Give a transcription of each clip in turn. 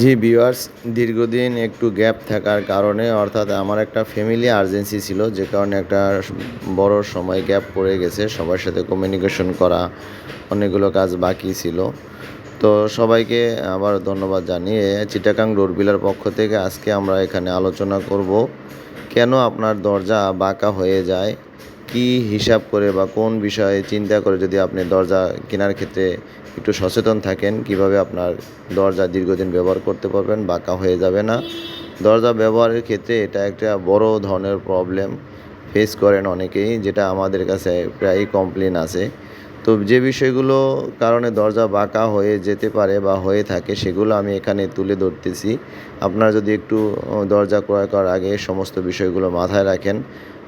জি viewers, দীর্ঘদিন একটু gap থাকার কারণে, অর্থাৎ আমার একটা ফ্যামিলি আর্জেন্সি ছিল, যে কারণে একটা বড় সময় গ্যাপ পড়ে গেছে, সবার সাথে কমিউনিকেশন করা, অনেকগুলো কাজ বাকি ছিল। তো সবাইকে আবার ধন্যবাদ জানিয়ে চিটাকাং ডোরবিলার পক্ষ থেকে আজকে আমরা এখানে আলোচনা করব, কেন আপনার দরজা বাঁকা হয়ে যায়? কি হিসাব করে বা কোন বিষয়ে চিন্তা করে যদি আপনি দরজা কেনার ক্ষেত্রে একটু সচেতন থাকেন, কীভাবে আপনার দরজা দীর্ঘদিন ব্যবহার করতে পারবেন, বাঁকা হয়ে যাবে না? দরজা ব্যবহারের ক্ষেত্রে এটা একটা বড় ধরনের প্রবলেম ফেস করেন অনেকেই, যেটা আমাদের কাছে প্রায়ই কমপ্লেন আছে। তো যে বিষয়গুলো কারণে দরজা বাঁকা হয়ে যেতে পারে বা হয়ে থাকে, সেগুলো আমি এখানে তুলে ধরতেছি। আপনারা যদি একটু দরজা ক্রয় করার আগে সমস্ত বিষয়গুলো মাথায় রাখেন,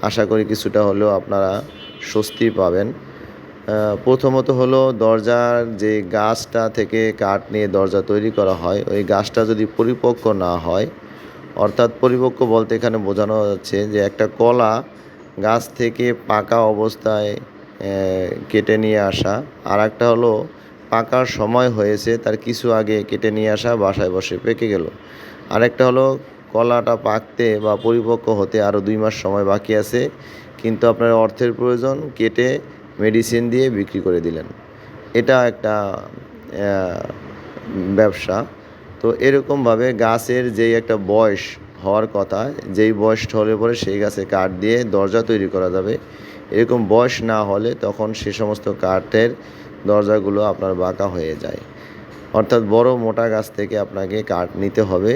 আশা করি কিছুটা হলেও আপনারা স্বস্তি পাবেন। প্রথমত হলো দরজার যে গাছটা থেকে কাঠ নিয়ে দরজা তৈরি করা হয়, ওই গাছটা যদি পরিপক্ক না হয়, অর্থাৎ পরিপক্ক বলতে এখানে বোঝানো যাচ্ছে যে একটা কলা গাছ থেকে পাকা অবস্থায় কেটে নিয়ে আসা। আর একটা হলো, পাকার সময় হয়েছে, তার কিছু আগে কেটে নিয়ে আসা, বাসায় বসে পেকে গেল। আরেকটা হলো, কলাটা পাকতে বা পরিপক্ক হতে আরও দুই মাস সময় বাকি আছে, কিন্তু আপনার অর্থের প্রয়োজন, কেটে মেডিসিন দিয়ে বিক্রি করে দিলেন। এটা একটা ব্যবসা। তো এরকমভাবে গাছের যেই একটা বয়স হওয়ার কথা, যেই বয়সটা হলে পরে সেই গাছে কাঠ দিয়ে দরজা তৈরি করা যাবে। এরকম বয়স না হলে তখন সে সমস্ত কাঠের দরজাগুলো আপনার বাঁকা হয়ে যায়। অর্থাৎ বড় মোটা গাছ থেকে আপনাকে কাঠ নিতে হবে।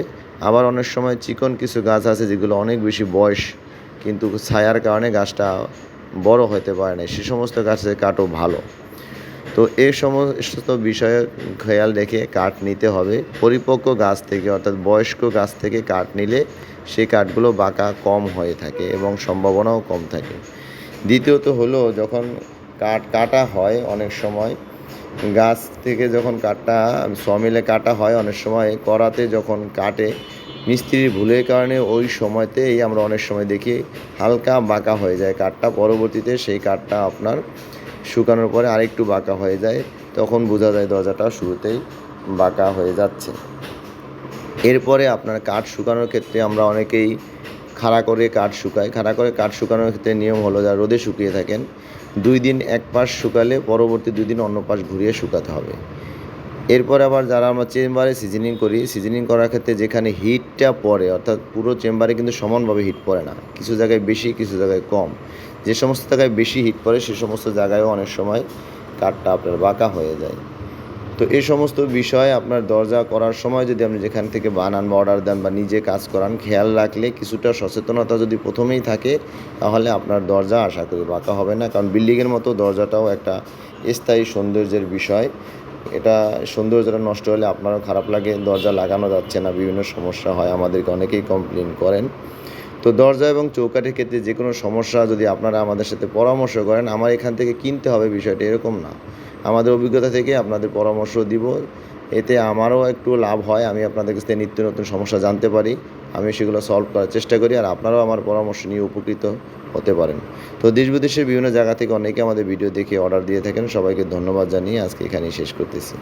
আবার অনেক সময় চিকন কিছু গাছ আছে যেগুলো অনেক বেশি বয়স, কিন্তু ছায়ার কারণে গাছটা বড় হতে পারে না। সে সমস্ত গাছের কাঠও ভালো। তো এই সমস্ত বিষয়ে খেয়াল রেখে কাঠ নিতে হবে। পরিপক্ক গাছ থেকে, অর্থাৎ বয়স্ক গাছ থেকে কাঠ নিলে সেই কাঠগুলো বাঁকা কম হয়ে থাকে এবং সম্ভাবনাও কম থাকে। দ্বিতীয়ত হলো যখন কাঠ কাটা হয় অনেক সময়, গাছ থেকে যখন কাঠটা সমিলে কাটা হয় অনেক সময় করাতে যখন কাটে, মিস্ত্রির ভুলের কারণে ওই সময়তেই আমরা অনেক সময় দেখি হালকা বাঁকা হয়ে যায় কাঠটা, পরবর্তীতে সেই কাঠটা আপনার শুকানোর পরে আরেকটু বাঁকা হয়ে যায়, তখন বোঝা যায় দরজাটা শুরুতেই বাঁকা হয়ে যাচ্ছে। এরপরে আপনার কাঠ শুকানোর ক্ষেত্রে আমরা অনেকেই খাড়া করে কাঠ শুকায়। খাড়া করে কাঠ শুকানোর ক্ষেত্রে নিয়ম হলো যা রোদে শুকিয়ে থাকেন, দুই দিন এক পাশ শুকালে পরবর্তী দুই দিন অন্য পাশ ঘুরিয়ে শুকাতে হবে। এরপর আবার যারা আমরা চেম্বারে সিজনিং করি, সিজনিং করার ক্ষেত্রে যেখানে হিটটা পড়ে, অর্থাৎ পুরো চেম্বারে কিন্তু সমানভাবে হিট পড়ে না, কিছু জায়গায় বেশি, কিছু জায়গায় কম। যে সমস্ত জায়গায় বেশি হিট পড়ে, সে সমস্ত জায়গায়ও অনেক সময় কাঠটা আপনার বাঁকা হয়ে যায়। তো এই সমস্ত বিষয় আপনার দরজা করার সময় যদি আপনি যেখান থেকে বানান বা অর্ডার দেন বা নিজে কাজ করান, খেয়াল রাখলে কিছুটা সচেতনতা যদি প্রথমেই থাকে, তাহলে আপনার দরজা আশা করি বাঁকা হবে না। কারণ বিল্ডিংয়ের মতো দরজাটাও একটা স্থায়ী সৌন্দর্যের বিষয়। এটা সৌন্দর্যটা নষ্ট হলে আপনারও খারাপ লাগে, দরজা লাগানো যাচ্ছে না, বিভিন্ন সমস্যা হয়। আমাদেরকে অনেকেই কমপ্লেন করেন। তো দরজা এবং চৌকাঠের ক্ষেত্রে যে কোনো সমস্যা যদি আপনারা আমাদের সাথে পরামর্শ করেন, আমার এখান থেকে কিনতে হবে বিষয়টা এরকম না। আমাদের অভিজ্ঞতা থেকে আপনাদের পরামর্শ দিব। এতে আমারও একটু লাভ হয়, আমি আপনাদের কাছ থেকে নিত্য নতুন সমস্যা জানতে পারি। আমি সেগুলো সলভ করার চেষ্টা করি আর আপনারাও আমার পরামর্শ নিয়ে উপকৃত হতে পারেন। তো দেশ বিদেশের বিভিন্ন জায়গা থেকে অনেকে আমাদের ভিডিও দেখে অর্ডার দিয়ে থাকেন। সবাইকে ধন্যবাদ জানিয়ে আজকে এখানেই শেষ করতেছি।